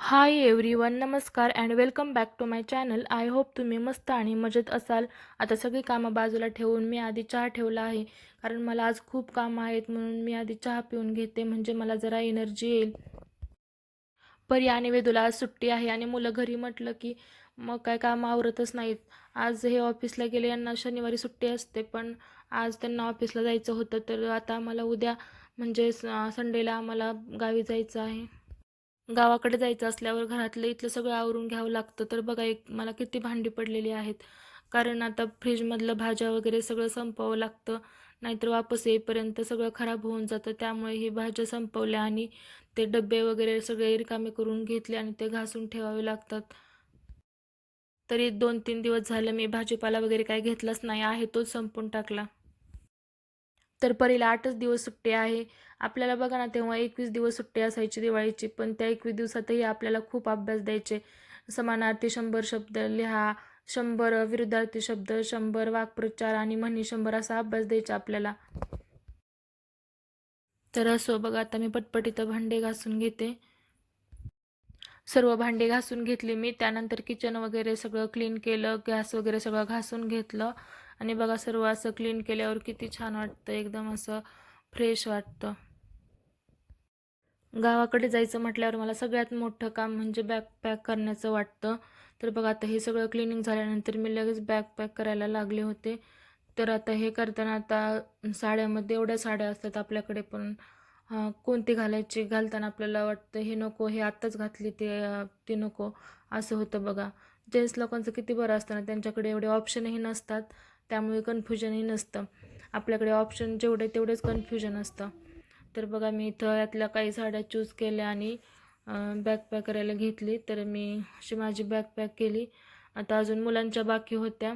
हाय everyone नमस्कार and welcome back to my channel I hope तुम्ही मस्त आणि मजेत असाल. आता सगळी कामं बाजूला ठेवून मी आधी चहा ठेवला आहे. कारण मला आज खूप कामं आहेत म्हणून मी आधी चहा पिऊन घेते. म्हणजे मला जरा एनर्जी येईल. परी आणि वेदूला आज सुट्टी आहे आणि मुलं घरी म्हटलं की मग काय कामं आवरतच नाहीत. आज हे ऑफिसला गेले यांना शनिवारी सुट्टी असते. पण आज त्यांना ऑफिसला जायचं होतं. तर आता आम्हाला उद्या म्हणजे संडेला आम्हाला गावी जायचं आहे. गावाकडे जायचं असल्यावर घरातलं इथलं सगळं आवरून घ्यावं लागतं. तर बघा एक मला किती भांडी पडलेली आहेत. कारण आता फ्रीजमधलं भाज्या वगैरे सगळं संपवावं लागतं. नाहीतर वापस येईपर्यंत सगळं खराब होऊन जातं. त्यामुळे ही भाज्या संपवल्या आणि ते डबे वगैरे सगळे रिकामे करून घेतले आणि ते घासून ठेवावे लागतात. तरी दोन तीन दिवस झालं मी भाजीपाला वगैरे काही घेतलाच नाही. आहे तोच संपून टाकला. तर परीला आठच दिवस सुट्टी आहे. आपल्याला बघा ना तेव्हा एकवीस दिवस सुट्टी असायची दिवाळीची पण त्या एकवीस दिवसातही आपल्याला खूप अभ्यास द्यायचे. समानार्थी शंभर शब्द लिहा शंभर विरुद्धार्थी शब्द शंभर वाक्प्रचार आणि म्हणी शंभर असा अभ्यास द्यायचा आपल्याला. तर असो बघा आता मी पटपटीत भांडे घासून घेते. सर्व भांडे घासून घेतली मी. त्यानंतर किचन वगैरे सगळं क्लीन केलं गॅस वगैरे सगळं घासून घेतलं. आणि बघा सर्व असं क्लीन केल्यावर किती छान वाटतं एकदम असं फ्रेश वाटतं. गावाकडे जायचं म्हटल्यावर मला सगळ्यात मोठं काम म्हणजे बॅग पॅक करण्याचं वाटतं. तर बघा आता हे सगळं क्लिनिंग झाल्यानंतर मी लगेच बॅग पॅक करायला लागले होते. तर आता हे करताना आता साड्यामध्ये एवढ्या साड्या असतात आपल्याकडे पण. कोणती घालायची घालताना आपल्याला वाटतं हे नको हे आत्ताच घातली ते ती नको. असं होतं बघा. जेंट्स लोकांचं किती बरं असतं ना त्यांच्याकडे एवढे ऑप्शनही नसतात. त्यामुळे कन्फ्युजनही नसतं. आपल्याकडे ऑप्शन जेवढे तेवढेच कन्फ्युजन असतं. तर बघा मी इथं यातल्या काही साड्या चूज केल्या आणि बॅकपॅक करायला घेतली. तर मी अशी माझी बॅकपॅक केली. आता अजून मुलांच्या बाकी होत्या.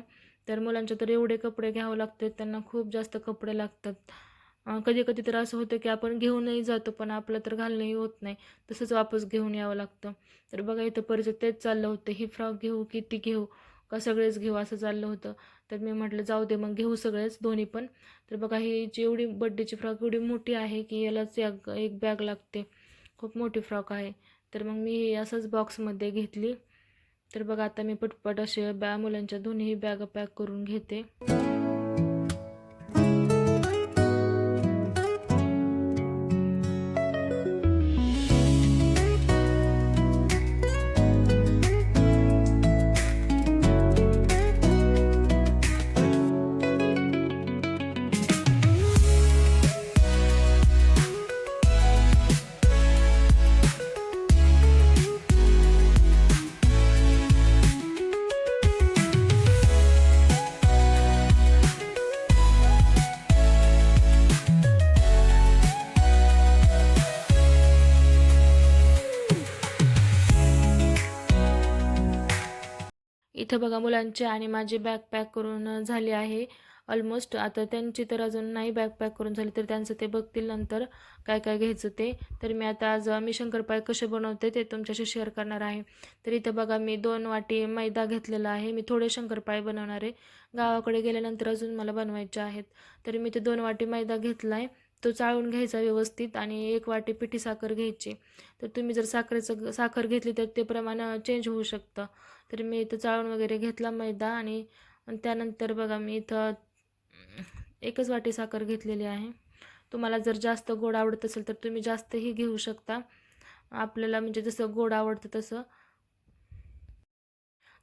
तर मुलांच्या तर एवढे कपडे घ्यावं लागतात. त्यांना खूप जास्त कपडे लागतात. कधी कधी तर असं होतं की आपण घेऊनही जातो पण आपलं तर घालणंही होत नाही. तसंच वापस घेऊन यावं लागतं. तर बघा इथं परिचय तेच चाललं होतं. ही फ्रॉक घेऊ की ती घेऊ? का सगळेच घेऊ असं चाललं होतं. तर मी म्हटलं जाऊ दे मग घेऊ सगळेच दोन्ही पण. तर बघा ही जी एवढी बड्डेची फ्रॉक एवढी मोठी आहे की यालाच एक एक बॅग लागते. खूप मोठी फ्रॉक आहे. तर मग मी हे असंच बॉक्समध्ये घेतली. तर बघा आता मी पटपट असे बॅ मुलांच्या दोन्ही बॅग पॅक करून घेते. इथं बघा मुलांचे आणि माझी बॅग पॅक करून झाली आहे. ऑलमोस्ट आता त्यांची तर अजून नाही बॅग पॅक करून झाली तर त्यांचं ते बघतील नंतर काय काय घ्यायचं ते. तर मी आता आज मी शंकरपाळे कसे बनवते ते तुमच्याशी शेअर करणार आहे. तर इथं बघा मी दोन वाटी मैदा घेतलेला आहे. मी थोडे शंकरपाळे बनवणार आहे. गावाकडे गेल्यानंतर अजून मला बनवायचे आहेत. तर मी ते दोन वाटी मैदा घेतला आहे तो चाळून घ्यायचा व्यवस्थित आणि एक वाटी पिठी साखर घ्यायची. तर तुम्ही जर साखरेचं साखर घेतली तर ते प्रमाण चेंज होऊ शकतं. तर मी इथं चाळून वगैरे घेतला मैदा आणि त्यानंतर बघा मी इथं एकच वाटी साखर घेतलेली आहे. तुम्हाला जर जास्त गोड आवडत असेल तर तुम्ही जास्तही घेऊ शकता. आपल्याला म्हणजे जसं गोड आवडतं तसं.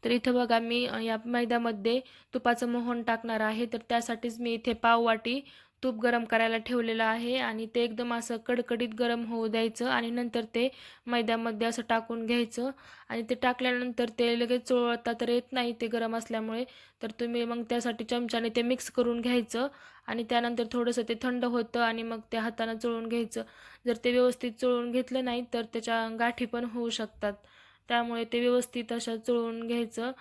तर इथं बघा मी या मैद्यामध्ये तुपाचं मोहन टाकणार आहे. तर त्यासाठीच मी इथे पाव वाटी तूप गरम करायला ठेवलेलं आहे आणि ते एकदम असं कडकडीत गरम होऊ द्यायचं आणि नंतर ते मैद्यामध्ये असं टाकून घ्यायचं. आणि ते टाकल्यानंतर ते लगेच चोळता तर येत नाही ते गरम असल्यामुळे. तर तुम्ही मग त्यासाठी चमच्याने ते मिक्स करून घ्यायचं आणि त्यानंतर थोडंसं ते थंड होतं आणि मग ते हातानं चोळून घ्यायचं. जर ते व्यवस्थित चोळून घेतलं नाही तर त्याच्या गाठी पण होऊ शकतात. त्यामुळे ते व्यवस्थित अशा चोळून घ्यायचं.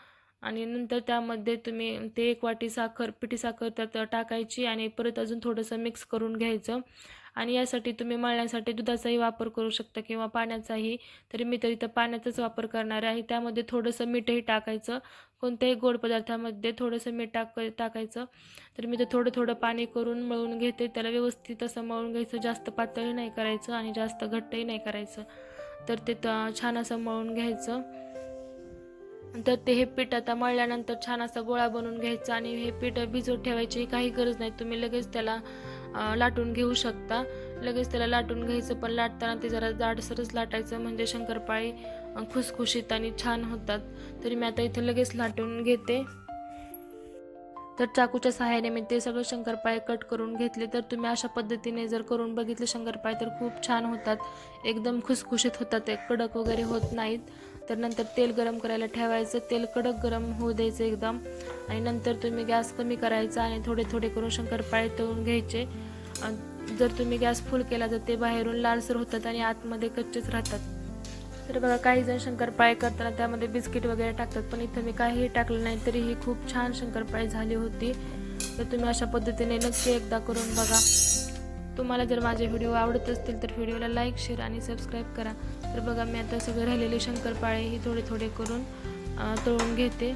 आणि नंतर त्यामध्ये तुम्ही ते एक वाटी साखर पिठी साखर त्यात टाकायची आणि परत अजून थोडंसं मिक्स करून घ्यायचं. आणि यासाठी तुम्ही मळण्यासाठी दुधाचाही वापर करू शकता किंवा पाण्याचाही. तरी मी तर पाण्याचाच वापर करणार आहे. त्यामध्ये थोडंसं मीठही टाकायचं. कोणत्याही गोड पदार्थामध्ये थोडंसं मीठ टाक टाकायचं. तर मी तर थोडं थोडं पाणी करून मळून घेते. त्याला व्यवस्थित असं मळून घ्यायचं. जास्त पातळही नाही करायचं आणि जास्त घट्टही नाही करायचं. तर ते छान असं मळून घ्यायचं. तर ते हे पीठ आता मळल्यानंतर छान असा गोळा बनवून घ्यायचा आणि हे पीठ भिजवत ठेवायची काही गरज नाही. तुम्ही लगेच त्याला लाटून घेऊ शकता. लगेच त्याला लाटून घ्यायचं पण लाटताना ते जरा जाडसरच लाटायचं. म्हणजे शंकरपाळी खुसखुशीत आणि छान होतात. तरी मी आता इथे लगेच लाटून घेते. तर चाकूच्या सहाय्याने मी ते सगळं शंकरपाळे कट करून घेतले. तर तुम्ही अशा पद्धतीने जर करून बघितले शंकरपाळे तर खूप छान होतात. एकदम खुसखुशीत होतात ते कडक वगैरे होत नाहीत. तर नंतर तेल गरम करायला ठेवायचं. तेल कडक गरम होऊ द्यायचं एकदम. आणि नंतर तुम्ही गॅस कमी करायचा आणि थोडे थोडे करून शंकरपाळे तळून घ्यायचे. जर तुम्ही गॅस फुल केला तर ते बाहेरून लालसर होतात आणि आतमध्ये कच्चेच राहतात. तर बघा काही जण शंकरपाळे करताना त्यामध्ये बिस्किट वगैरे टाकतात पण इथं मी काहीही टाकलं नाही तरीही खूप छान शंकरपाळे झाली होती. तर तुम्ही अशा पद्धतीने नक्की एकदा करून बघा. तुम्हाला जर माझे व्हिडिओ आवडत असतील तर व्हिडिओला लाईक शेअर आणि सबस्क्राईब करा. तर बघा मी आता सगळे राहिलेले शंकरपाळे ही थोडे थोडे करून तळून घेते.